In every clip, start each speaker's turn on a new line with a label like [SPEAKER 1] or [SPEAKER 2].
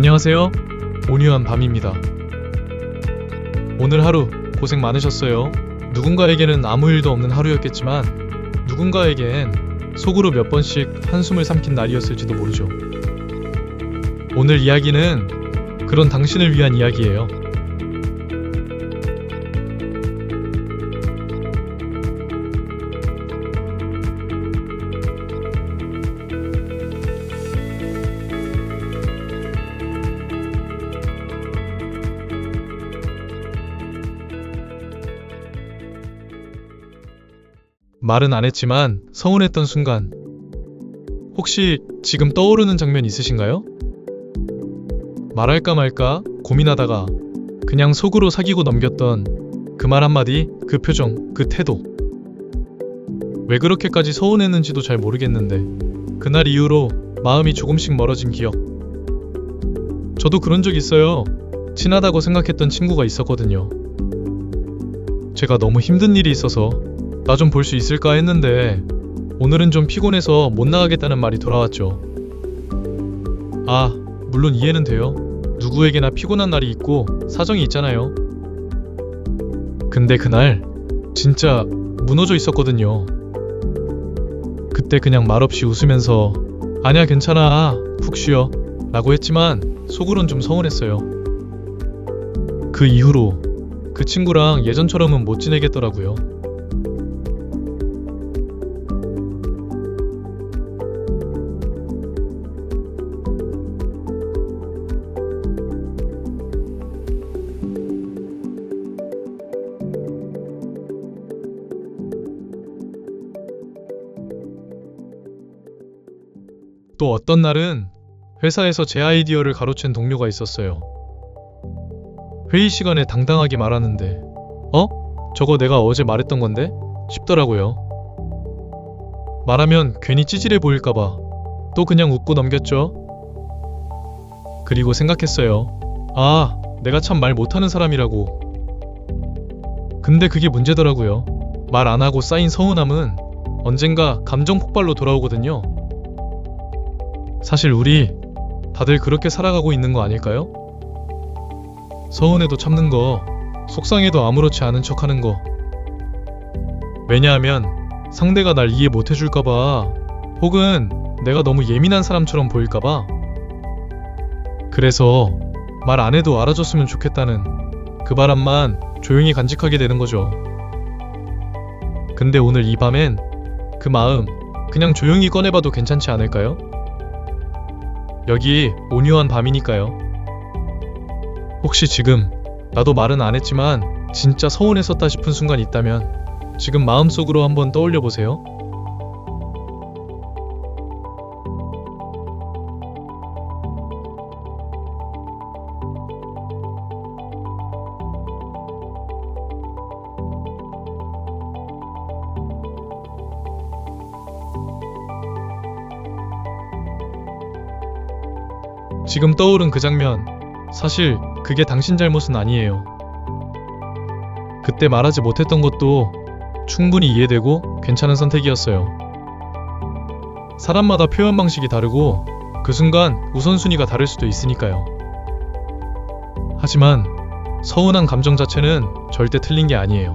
[SPEAKER 1] 안녕하세요. 온유한 밤입니다. 오늘 하루 고생 많으셨어요. 누군가에게는 아무 일도 없는 하루였겠지만 누군가에겐 속으로 몇 번씩 한숨을 삼킨 날이었을지도 모르죠. 오늘 이야기는 그런 당신을 위한 이야기예요. 말은 안 했지만 서운했던 순간 혹시 지금 떠오르는 장면 있으신가요? 말할까 말까 고민하다가 그냥 속으로 사귀고 넘겼던 그 말 한마디, 그 표정, 그 태도. 왜 그렇게까지 서운했는지도 잘 모르겠는데 그날 이후로 마음이 조금씩 멀어진 기억. 저도 그런 적 있어요. 친하다고 생각했던 친구가 있었거든요. 제가 너무 힘든 일이 있어서 나 좀 볼 수 있을까 했는데 오늘은 좀 피곤해서 못 나가겠다는 말이 돌아왔죠. 아, 물론 이해는 돼요. 누구에게나 피곤한 날이 있고 사정이 있잖아요. 근데 그날 진짜 무너져 있었거든요. 그때 그냥 말없이 웃으면서 아니야 괜찮아 푹 쉬어 라고 했지만 속으론 좀 서운했어요. 그 이후로 그 친구랑 예전처럼은 못 지내겠더라고요. 또 어떤 날은 회사에서 제 아이디어를 가로챈 동료가 있었어요. 회의 시간에 당당하게 말하는데, 어? 저거 내가 어제 말했던 건데? 싶더라고요. 말하면 괜히 찌질해 보일까봐 또 그냥 웃고 넘겼죠. 그리고 생각했어요. 아, 내가 참 말 못하는 사람이라고. 근데 그게 문제더라고요. 말 안 하고 쌓인 서운함은 언젠가 감정 폭발로 돌아오거든요. 사실 우리 다들 그렇게 살아가고 있는 거 아닐까요? 서운해도 참는 거, 속상해도 아무렇지 않은 척 하는 거. 왜냐하면 상대가 날 이해 못 해줄까봐, 혹은 내가 너무 예민한 사람처럼 보일까봐. 그래서 말 안 해도 알아줬으면 좋겠다는 그 바람만 조용히 간직하게 되는 거죠. 근데 오늘 이 밤엔 그 마음 그냥 조용히 꺼내봐도 괜찮지 않을까요? 여기 온유한 밤이니까요. 혹시 지금 나도 말은 안 했지만 진짜 서운했었다 싶은 순간 있다면 지금 마음속으로 한번 떠올려 보세요. 지금 떠오른 그 장면, 사실 그게 당신 잘못은 아니에요. 그때 말하지 못했던 것도 충분히 이해되고 괜찮은 선택이었어요. 사람마다 표현 방식이 다르고 그 순간 우선순위가 다를 수도 있으니까요. 하지만 서운한 감정 자체는 절대 틀린 게 아니에요.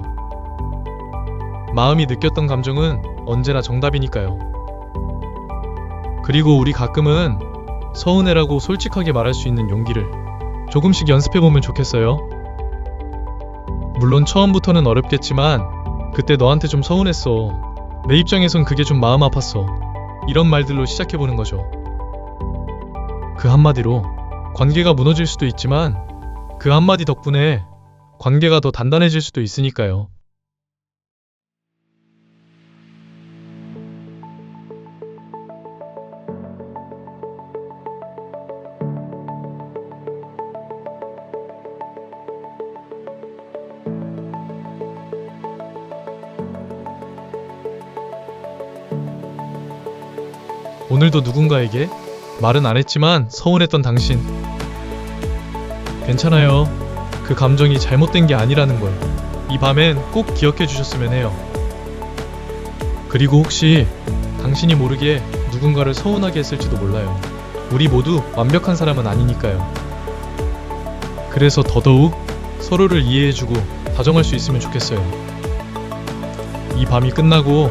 [SPEAKER 1] 마음이 느꼈던 감정은 언제나 정답이니까요. 그리고 우리 가끔은 서운해라고 솔직하게 말할 수 있는 용기를 조금씩 연습해보면 좋겠어요. 물론 처음부터는 어렵겠지만 그때 너한테 좀 서운했어. 내 입장에선 그게 좀 마음 아팠어. 이런 말들로 시작해보는 거죠. 그 한마디로 관계가 무너질 수도 있지만 그 한마디 덕분에 관계가 더 단단해질 수도 있으니까요. 오늘도 누군가에게 말은 안 했지만 서운했던 당신. 괜찮아요. 그 감정이 잘못된 게 아니라는 걸. 이 밤엔 꼭 기억해 주셨으면 해요. 그리고 혹시 당신이 모르게 누군가를 서운하게 했을지도 몰라요. 우리 모두 완벽한 사람은 아니니까요. 그래서 더더욱 서로를 이해해주고 다정할 수 있으면 좋겠어요. 이 밤이 끝나고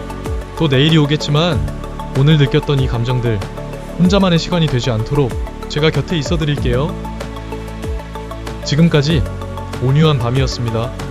[SPEAKER 1] 또 내일이 오겠지만 오늘 느꼈던 이 감정들 혼자만의 시간이 되지 않도록 제가 곁에 있어 드릴게요. 지금까지 온유한 밤이었습니다.